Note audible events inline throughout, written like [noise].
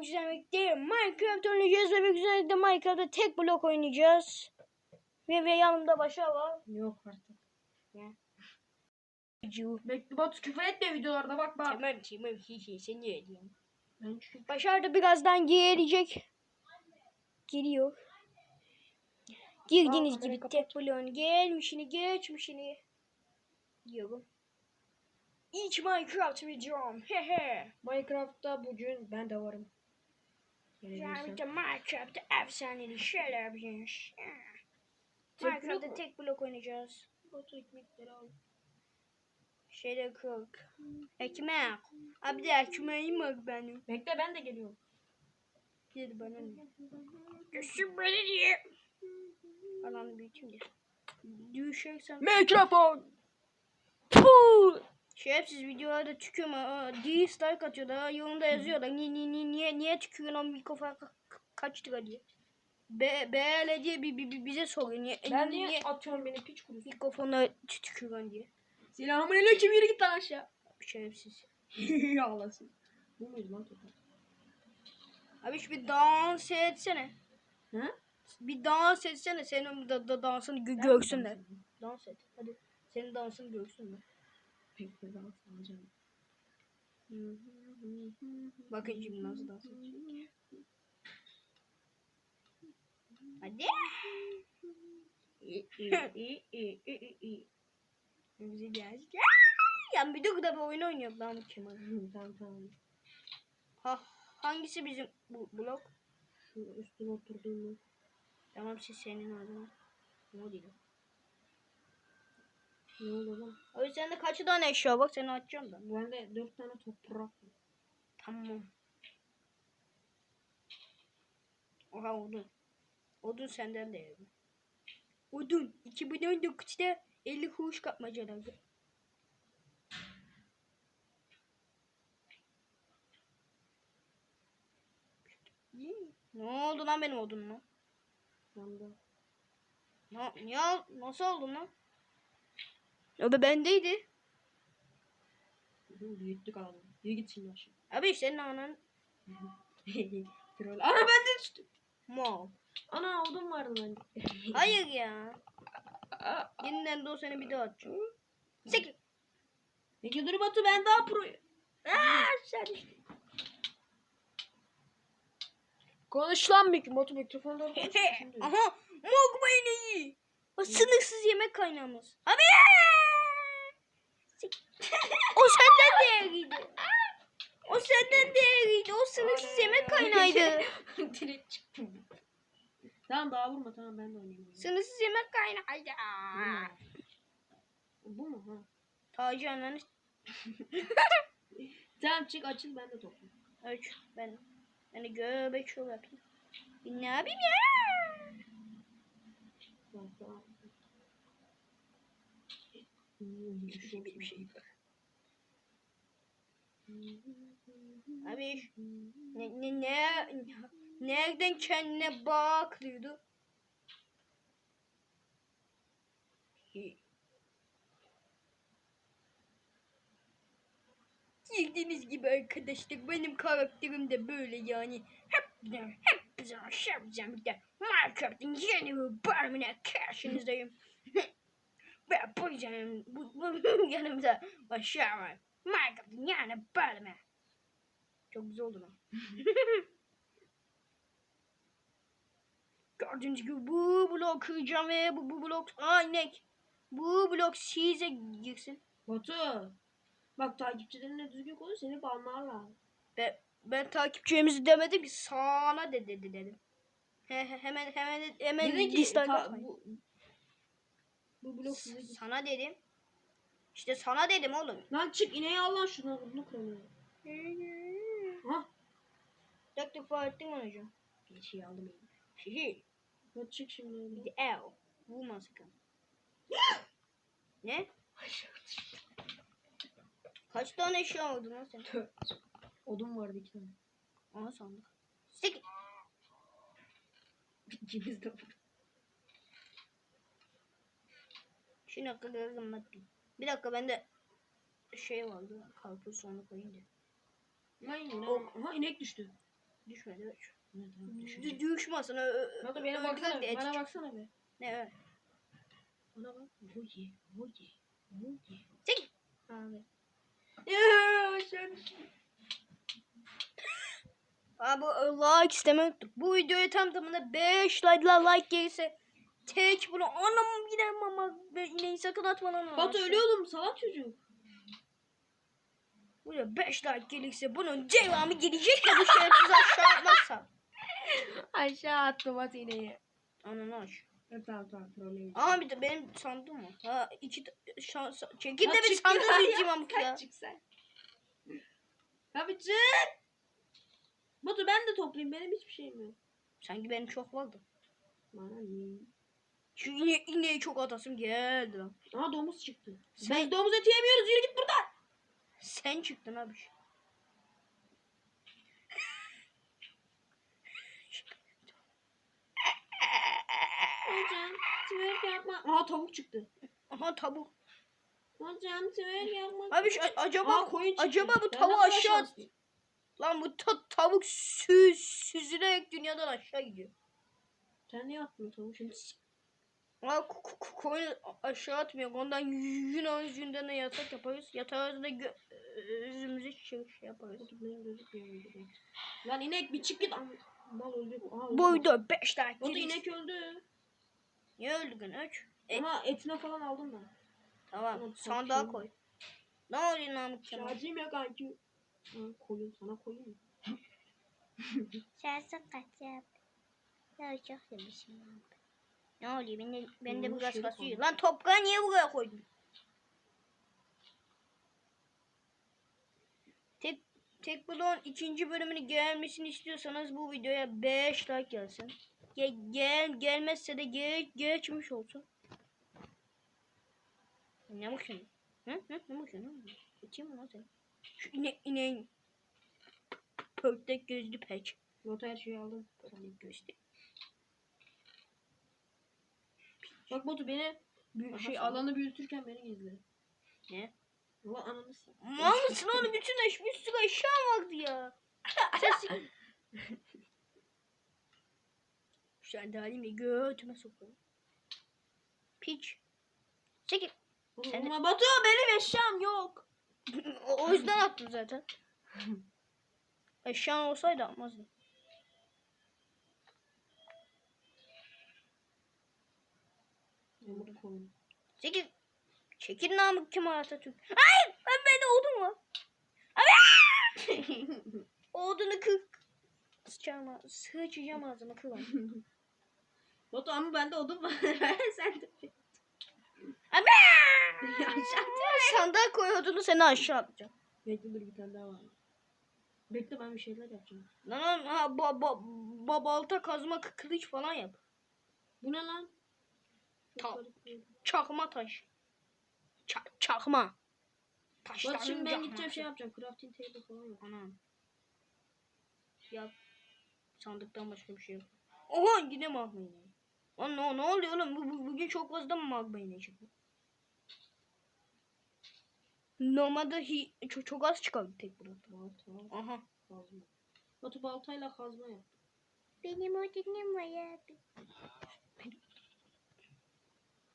güzel birlikte Minecraft oynayacağız ve güzel de Minecraft'ta tek blok oynayacağız. Ve, ve yanımda Başar var. Yok artık. Cu. Bekle Batu küfür etme videolarda bak bak. Tamam tamam hihi seni ödeyeyim. Ben çünkü Başar da birazdan gelecek. Geliyor. Girdiğiniz gibi tek bloğun gelmişini geçmişini diyorum. İlk Minecraft videom. Hehe. Minecraft'ta bugün ben de varım. Gelebilirsem. Minecraft'ta efsaneli şeyler yapacağız. Minecraft'ta tek blok oynayacağız. Batu ekmekleri al. Şeyde kırk. Ekmek. Abi de ekmeğim var benim. Bekle ben de geliyorum. Gel bana ne? Görsün beni diye. Falan büyüteyim de. Düşersen. Mikrofon. Puh! Şerefsiz videolarda tükürme. Dislike atıyorlar. Yorumda yazıyorlar. Niye, niye, niye, niye, niye tükürüyorsun o mikrofon ka- ka- kaç lira diye. Be, beğenle diye bi, bi, bi- bize soruyor. Niye, Ben niye, niye atıyorum beni piç kurusu? mikrofona tü- tükürüyorsun diye. Selamun aleyküm yürü git lan aşağı. Şerefsiz. [laughs] Ağlasın. Bu muydu lan topu? Abi şu bir dans etsene. Ha? Bir dans etsene. Senin da, da dansını gö- görsünler. Dans et. Hadi. Senin dansını görsünler. Bekle dans alacağım. Bakın şimdi nasıl dans edecek. Hadi. Bize geldik. Ya bir de bir oyun oynuyor lan Kemal. Tamam tamam. Ha, hangisi bizim bu blok? Şu üstüne oturduğum Tamam siz senin adına. Ne değil. Ne oldu lan? O yüzden de kaç tane eşya bak seni açacağım da. Bende dört tane toprak. Tamam. Oha odun. Odun senden de yedim. Odun. 2019'da 50 kuruş kapmacalardı. Ne oldu lan benim odunuma? Ne, niye, al- nasıl oldu lan? O da bendeydi. Büyüttük abi. Yürü git şimdi aşağı. Abi senin anan [laughs] Troll. Ana bende düştü. mal. Ana odun vardı bende. [laughs] Hayır ya. Yeniden de o seni bir daha atacağım. Sek. Peki dur Batu ben daha proyum. Aaa sen. Konuş lan mik Batu mikrofonu konuş. Şimdi. [laughs] Aha. Mog iyi. O sınırsız yemek kaynağımız. Abi. O senden değerliydi. O senden değerliydi. O sınırsız yemek kaynağıydı. [laughs] Direkt çıktım. Tamam daha vurma tamam ben de oynayayım. sınırsız yemek kaynağıydı. Bu mu ha? Tacı ananı. [laughs] Tamam çık açıl ben de toplayayım. Ölç. Ben. Ben de göbek şov yapayım. Ne yapayım ya? Tamam tamam. Hmm, şu bir şey. Abi ne ne ne nereden kendine bakıyordu? Bildiğiniz gibi arkadaşlar benim karakterim de böyle yani. Hep hep zaman şey yapacağım bir de Minecraft'ın yeni bir bölümüne karşınızdayım. [laughs] Ve bu yüzden bu, bu [laughs] yanımda başar var. Minecraft'ın yeni bölümü. Çok güzel oldu lan. [laughs] Gördüğünüz gibi bu blok kıracağım ve bu, bu blok Aa inek. Bu blok size girsin. Batu. Bak takipçilerine düzgün konuş seni banlarlar. Ben, ben takipçilerimizi demedim ki sana de dedi dedim. He, he, hemen hemen hemen Dedin ki ta- bu, bu blok size. Sana dedim. İşte sana dedim oğlum. Lan çık ineği al lan şunu bunu kırmıyor. Ha? Tek ettin mi hocam? Bir şey aldım. Hihi. Hadi çık şimdi. Bir de el. Vurma sakın. ne? Kaç tane eşya aldın lan sen? Odun vardı iki tane. Aha sandık. Sik. İkimiz de var. Şimdi akıllı anlatayım. Bir dakika bende şey vardı. Karpuz sonra koyayım da. Lan yine. Aha inek düştü. Düşmedi. Öç. Ne tamam Dü- düşecek. Düşmesin. Batu bana baksana. Bana baksana be. Ne öyle? Bana bak. Oye. Oye. Oye. Çek. Abi. Abi like istemeyi unuttuk. Bu videoya tam tamına 5 like, like gelirse tek bunu anam giderim ama ve ineği sakın atma lan. Batu ölüyordum salak çocuk. Buraya 5 like gelirse bunun devamı gelecek ya bu şerefsiz aşağı atmazsa. [laughs] Aşağı attı Batu ineği. Ananı aç. Tamam tamam problem yok. Aha bir de benim sandım mı? Ha iki şans çekil de bir sandım [laughs] ya, diyeceğim amk ya. çık sen. Abi çık. Batu ben de toplayayım. Benim hiçbir şeyim yok. Sanki benim çok vardı. Bana ne? Şu ine, ineği çok atasım geldi lan. Aha domuz çıktı. Sen- Biz domuz eti yemiyoruz. Yürü git buradan. Sen çıktın abi. Hocam twerk yapma. Aha tavuk çıktı. Aha tavuk. Hocam twerk yapma. Abi şu, acaba Aa koyun çıktı. acaba bu tavuğu aşağı at. Lan bu ta- tavuk sü süzülerek dünyadan aşağı gidiyor. Sen niye attın tavuğu şimdi? Aa, ko- ko- ko- koyun aşağı atmıyor. Ondan Yunan yüzünden de yatak yaparız. Yatağımızda gözümüzü şey şey yaparız. Benim gözükmüyor? Lan inek bir çık git. Aha, öldü. Bu video 5 dakika. Batu inek öldü. Niye öldün öç? E, Ama etine falan aldım ben. tamam Tamam, sandığa sakin. koy. Ne oluyor Namık Kemal? Şarjım yok kanki. Koyun sana koyun mu? Şarjı kaçacak. Ya çok sevmişim ben. Ne oluyor? Ben de, ben de biraz yere kasıyor. Lan toprağı niye buraya koydun? Tek Tek Bloğun ikinci bölümünü gelmesini istiyorsanız bu videoya 5 like gelsin. Gel, gel gelmezse de geç, geçmiş olsun. Ne bakıyorsun? Hı? Hı? Ne bakıyorsun? Geçeyim mi lan sen? Şu ine, ineğin pörtlek gözlü pek. Batu her şeyi aldım. Pörtlek gözlü. Bak Batu beni büyü- Aha, şey sana. alanı büyütürken beni izle. Ne? Ulan ananı s- Mal mısın oğlum? Bütün eş, bir sürü eşya vardı ya. [laughs] Ses... [laughs] Şu anda halimle götüme sokuyorum. Piç. Çekil. Sen Ama Batu benim eşyam yok. o, o yüzden attım zaten. [laughs] Eşyan olsaydı atmazdım. Yamuk koyun. Çekil. Çekil namık kim Atatürk. Hayır ben beni odun var. Abi! Odunu kır. Sıçacağım, ağ- sıçacağım ağzıma onu. Batu ama bende odun var. [laughs] Sen de. Abi! Sandığa koy odunu seni aşağı atacağım. Bekle dur bir tane daha var. Bekle ben bir şeyler yapacağım. Lan lan ha, ba, ba, ba, balta kazma kı- kılıç falan yap. Bu ne lan? Bir- Çakma taş. Ça- çakma. Bak Taşların şimdi ben gideceğim şey yapacağım. Crafting table falan yap. Anam. Yap. Sandıktan başka bir şey yok. Oha yine magma ineği. Lan ne, ne oluyor oğlum? Bu, bu- bugün çok fazla mı magma ineği çıktı? Normalde hi, çok, çok az çıkardı tek burada. Balta, Aha. kazma. Batu baltayla kazma yap. Benim odunum var abi.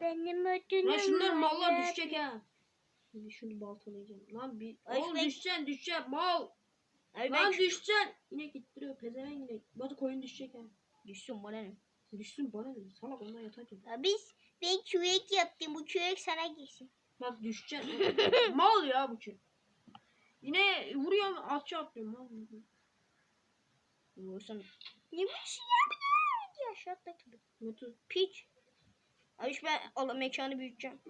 Benim odunum Lan şunlar mallar düşecek ha. Şimdi şunu baltalayacağım. Lan bir Ay, oğlum ben- düşeceksin düşeceksin mal. Ay Lan ben düşeceksin. İnek ittiriyor pezevenk inek. Batu koyun düşecek ha. düşsün bana ne? Düşsün bana ne? Salak ondan yap. Abi ben kürek yaptım. Bu kürek sana gelsin. Bak düşeceksin. [laughs] mal ya bu çocuk. Yine vuruyorum atça atlıyorum mal. Vursun. Ne bir şey yapma. Ya aşağı atladı. Batu Piç. Ayış ben Allah mekanı büyüteceğim.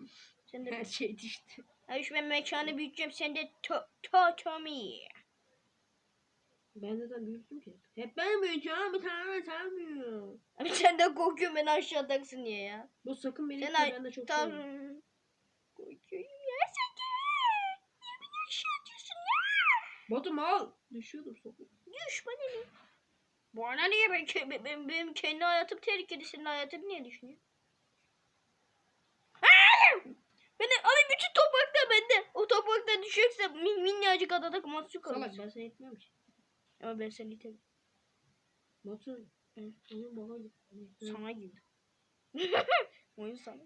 Sen de her şey düştü. Ayış ben mekanı büyüteceğim. Sen de to to Tommy. Ben zaten büyüttüm ki. Hep ben büyütüyorum bir tane sen büyüyor. Abi sen de korkuyorsun beni aşağı ataksın diye ya. Bu sakın beni Sen ay ben de çok tam korkuyorum ya sen de. Niye beni aşağı atıyorsun ya? Batu mal. Düşüyordum sokak. Düş bana ne? Bana niye ben, ben, ben- benim kendi hayatım tehlikeli senin hayatını niye düşünüyorsun? Hayır! Ben de, abi bütün toprak da bende. O toprakta düşecekse min, minnacık adada mahsur Salak kalırız. ben seni ki. Ama ben seni iterim. Batu. Hı. Oyun bana gitti. Sana girdi. [laughs] Oyun sana.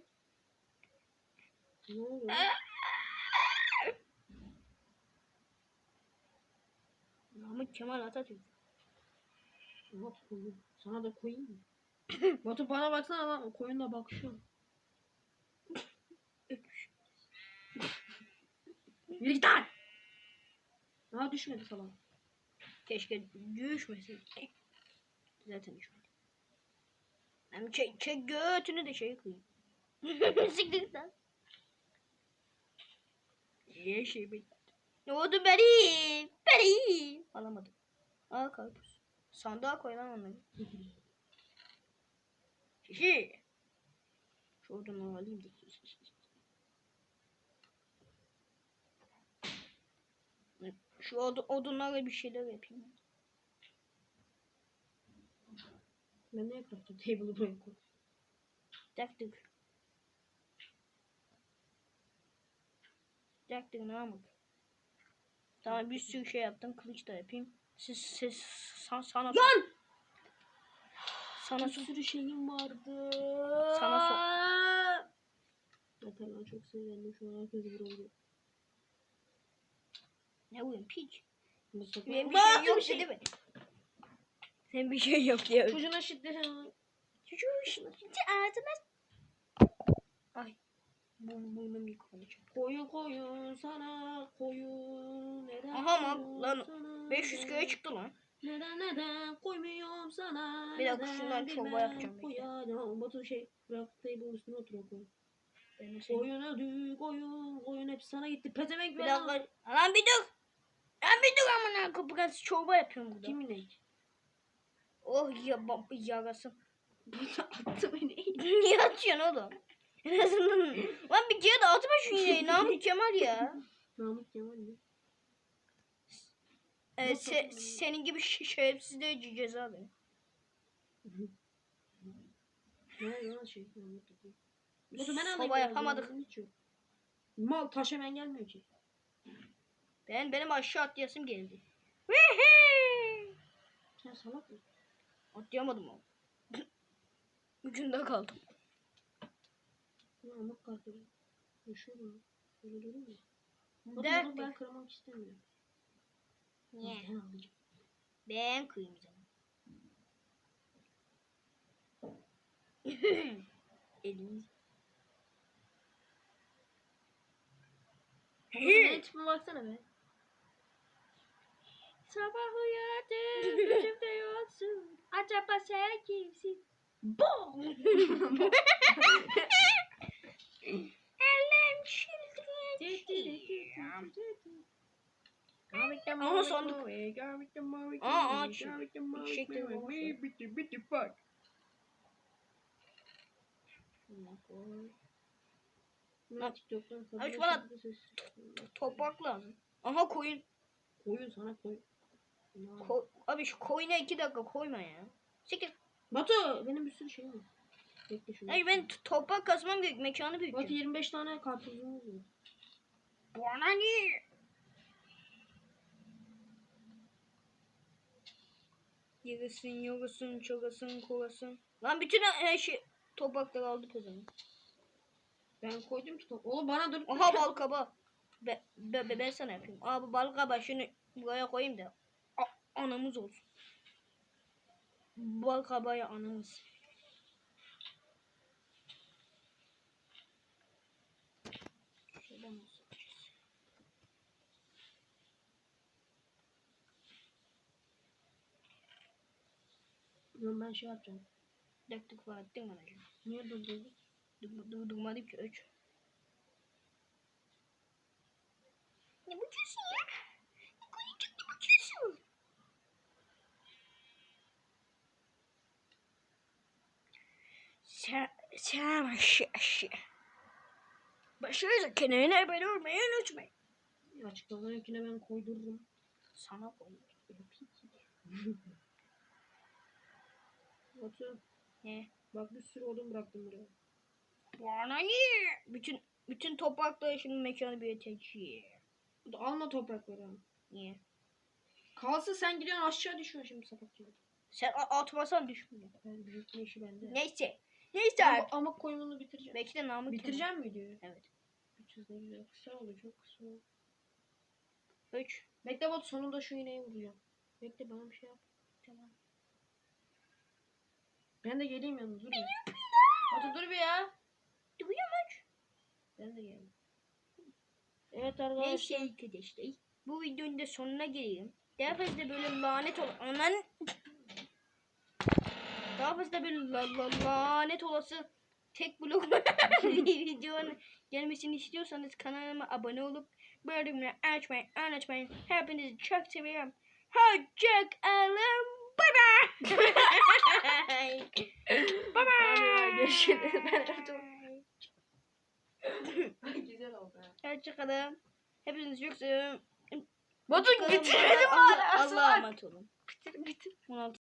Ne oldu? Mahmut Kemal Atatürk. Sana da koyayım mı? [laughs] Batu bana baksana lan. Koyun da bakışıyor. Yürü git lan. Daha düşmedi salak. Keşke düşmesin. Zaten düşmedi. Hem çek, çek götünü de şey koyayım. [laughs] Siktir lan. Ye şey be. Ne oldu benim? Benim. Alamadım. Al karpuz. Sandığa koy lan onları. [laughs] Şişi. Şuradan alayım da. Şu od odunlarla bir şeyler yapayım. Ben ne yaptım? Table'ı buraya koy. Taktık. Taktık ne yapalım? Tamam bir sürü şey yaptım. Kılıç da yapayım. Siz siz san, sana Lan! sana Bir sürü şeyim vardı. Sana Yeter lan çok sinirlendim şu an herkes vuruldu. Ne uyum piç. Benim bir şey yok şey- dedi mi? Sen bir şey yok diye. Çocuğuna şiddet hemen. Çocuğu şimdi ağzıma. Ay. Bu burnum yıkanacak. Koyun koyun sana koyun neden Aha lan, lan sana, 500 neden- kere çıktı lan. Neden neden koymuyorum sana Bir dakika, şundan çorba yapacağım koyacağım. Batu şey bırak table'ın üstüne otur o koyun. Koyun öldü koyun koyun hepsi sana gitti pezevenk Bir dakika. Lan bir dur. Lan bir dur amına kapı gaz çorba yapıyorum burada. Kimin ne? Oh ya bab yarasın. Batu attı beni. [laughs] Niye atıyorsun oğlum? En azından. Lan bir kere de atma şu iğneyi. Namık Kemal ya. Namık Kemal mi? Ee, se- senin gibi ş- şerefsizliğe ce- ceza verin. Ne lan şey Namık Kemal. Batu ben soba yapamadık. Mal taş hemen gelmiyor ki. Ben benim aşağı atlayasım geldi. Sen salak mısın? Atlayamadım ama. [laughs] Ucunda kaldım. Namık kardeşim. Yaşıyor mu? Öyle durur mu? Dert. ben kırmak istemiyorum. Niye? Ben alacağım. Ben sana. [laughs] Eliniz. Benim tipime baksana be. Sabah uyandım, gözümde [laughs] yoksun. Acaba sen kimsin? Bom! Elim şildiriyor. Aha, sandık. Aa, ağaç. Şekli olsun. Bitti bitti bak. Kabul bana-. Toprak lazım. Aha koyun. Koyun sana koy. Ko- Abi şu koyuna iki dakika koyma ya. Siktir. Batu benim bir sürü şeyim var. Bekle şunu. Ay ben toprak kazmam gerek. Mekanı Batu büyüteceğim. 25 tane karpuzumuz var. Bana ne? Yürüsün, yürüsün, çogasın, kolasın. Lan bütün her şey toprakları aldı kızım. Ben koydum ki top. Oğlum bana dur. Aha bal kaba. Be, be, be- ben sana yapayım. Abi bal kaba şunu buraya koyayım da anamız olsun. Bakabaya anamız. Şuradan olsun. Ben şey yapacağım. Döktük var değil mi? Niye durdurduk? Durdurmadık ki 3. Aşağı aşağı. Başarıyla kenarına abone olmayı unutmayın. Açıklamadakine ben koydururum. Sana koyuyorum. [laughs] Batu Ne? bak bir sürü odun bıraktım buraya. Bana ne? Bütün bütün toprakları şimdi mekanı büyüteceğim. Alma toprakları. Niye? Kalsın sen gidiyorsun aşağı düşüyorsun şimdi sapık gibi. Sen atmasan düşmüyor. Ben büyütme işi bende. Neyse. Neyse Ama, abi. ama koyununu bitireceğim. Belki de namık Bitireceğim mi videoyu? Evet. 300 ne güzel. Kısa çok kısa oldu. 3. Bekle Batu sonunda şu iğneyi vuracağım. Bekle bana bir şey yap. Tamam. Ben de geleyim yanına dur bir. Batu dur bir ya. Duyuyor Ben de geleyim. Evet arkadaşlar. Neyse arkadaşlar. Bu videonun da sonuna gelelim. Daha fazla böyle lanet ol... Anan... Daha fazla böyle la- la- lanet olası tek blok [laughs] videonun gelmesini istiyorsanız kanalıma abone olup bölümleri açmayı unutmayın. Hepinizi çok seviyorum. Hoşçakalın. [laughs] Bye bye. bye bye. Görüşürüz. Ben [laughs] Güzel oldu. Hoşçakalın. Hepinizi çok seviyorum. Batu Hoşçakalın. bitirelim Allah-. Allah'a emanet olun. Bitir bitir. 16